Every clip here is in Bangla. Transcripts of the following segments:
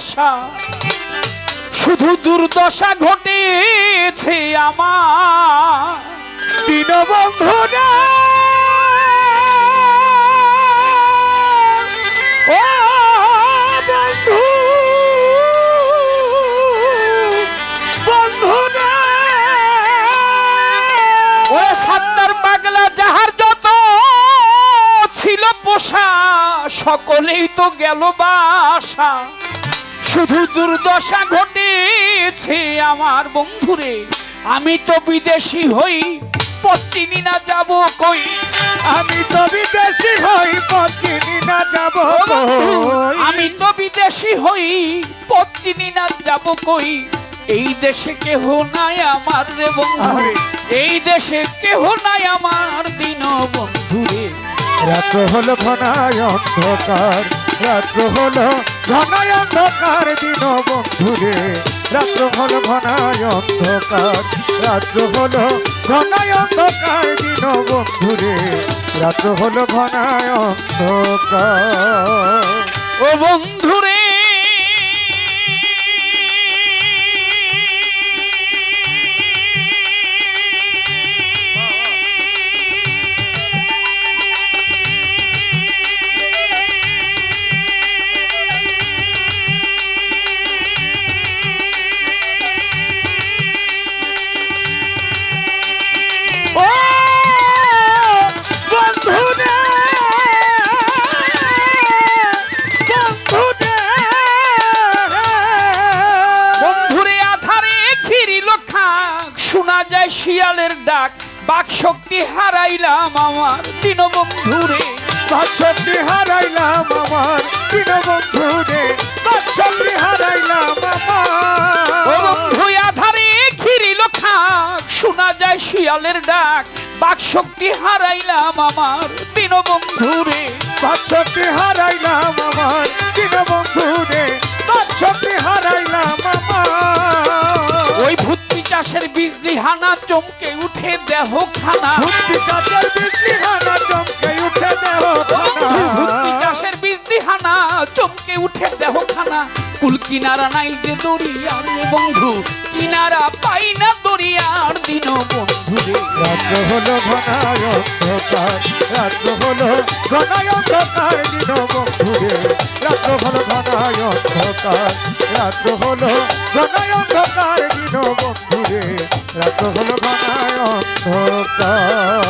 দুর্দশা। শুধু দুর্দশা ঘটেছে আমার। বন্ধু ছিল পোষা সকলেই তো গেল বাসা। শুধু দুর্দশা ঘটেছে আমার বন্ধুরে। আমি তো বিদেশি হই পশ্চিমি না যাব কই? আমি তো বিদেশি হই পশ্চিমি না যাব আমি তো বিদেশি হই পশ্চিমি না যাব কই? এই দেশে কেহ নাই আমার রে বন্ধুরে। এই দেশে কেহ নাই আমার দিন বন্ধুরে। রাত হলো ঘনায় অন্ধকার। রাত্র হলো ঘনায় দিন বন্ধুরে। রাত্র হলো ঘনায় রাত্র হলো ঘনায় দিন বন্ধুরে। রাত্র হলো ও বন্ধু শিয়ালের ডাক বাক শক্তি হারাইলাম আমার দীনবন্ধু রে বাক শক্তি হারাইলাম আমার দীনবন্ধু রে বাক শক্তি হারাইলাম আমার। বন্ধু আধারে ঘিরিল খাক শোনা যায় শিয়ালের ডাক বাক শক্তি হারাইলাম আমার দীনবন্ধু রে বাক শক্তি হারাইলাম আমার দীনবন্ধু রে বিজলি হানা চমকে উঠে দেহ খানা ভুট্টি চাষের বিজলি হানা চমকে উঠে দেহ খানা ভুট্টি চাষের বিজলি হানা চমকে উঠে দেহ খানা কুল কিনারা নাই যে দরিয়ার বন্ধু কিনারা পাই না দরিয়ার দিন বন্ধু। রাত্র হলো ঘনায় অন্ধকার রাত্র হলো ঘনায় অন্ধকার দিন বন্ধু রাত্র হলো ঘনায় অন্ধকার রাত্র হলো ঘনায় অন্ধকার দিন রাত হলো ঘনায় অন্ধকার।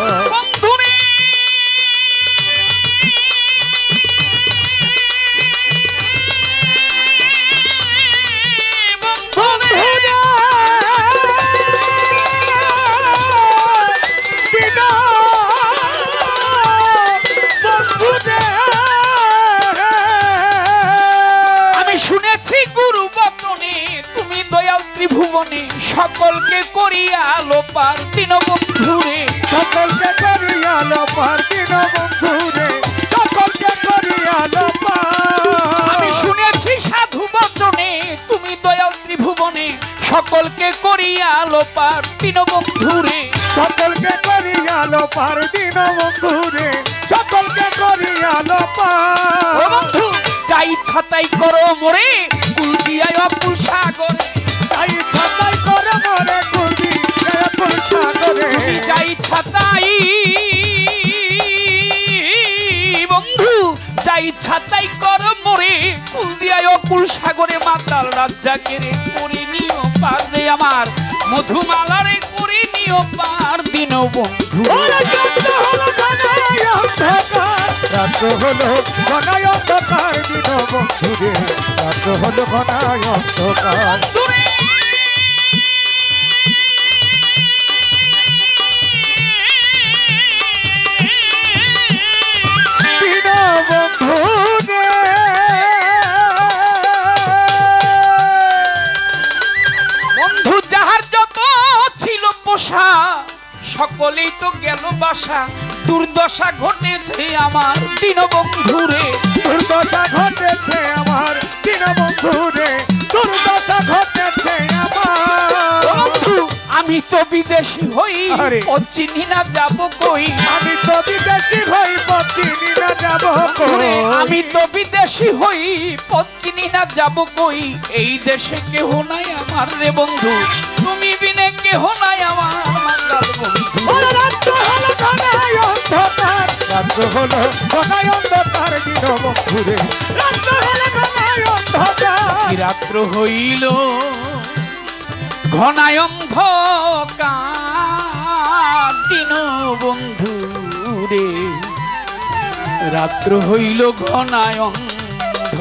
ভুবনে সকলকে করিয়া লোপার দিন বন্ধুরে সকলকে করিয়া আলো পার দিন বন্ধুরে সকলকে করিয়া পার। আমি শুনেছি সাধু বচনে তুমি দয়াল ত্রিভুবনে সকলকে করিয়া লোপার দিন বন্ধুরে সকলকে করিয়া আলো পার দিন বন্ধুরে সকলকে করিয়া আলো পার। বন্ধু যাই ছাতাই করো মরে কুল দিয়াই অপুল সাগরে। সাগরে মাতাল রাজ্জাকের করে নিও পার রে আমার। মধুমালার করে নিও পার দিন বন্ধু। রাত হলো অন্ধকার। দিন বন্ধু রাত হলো ঘনায় অন্ধকার। সকলেই তো গেল বাসা। দুর্দশা ঘটেছে আমার দীনবন্ধুরে। দুর্দশা ঘটেছে আমার দীনবন্ধু রে দুর্দশা ঘটেছে আমার। আমি তো বিদেশি হই। ও চিনি না যাব কই? আমি তো বিদেশি হই পচিনি না যাব ওরে, আমি তো বিদেশি হই পশ্চিনি না যাব কই? এই দেশে কেহ নাই আমার রে বন্ধু। তুমি বিনে কেহ নাই আমার মাতাল বন্ধু। রাত্র হলো ঘনায় অন্ধকার। রাত্র হলো ঘনায় অন্ধকার দীনবন্ধু রে রাত্র হলো ঘনায় অন্ধকার। কি রাত্র হইল? ঘনায় অন্ধকার দিন বন্ধু রে। রাত্র হইল ঘনায় অন্ধ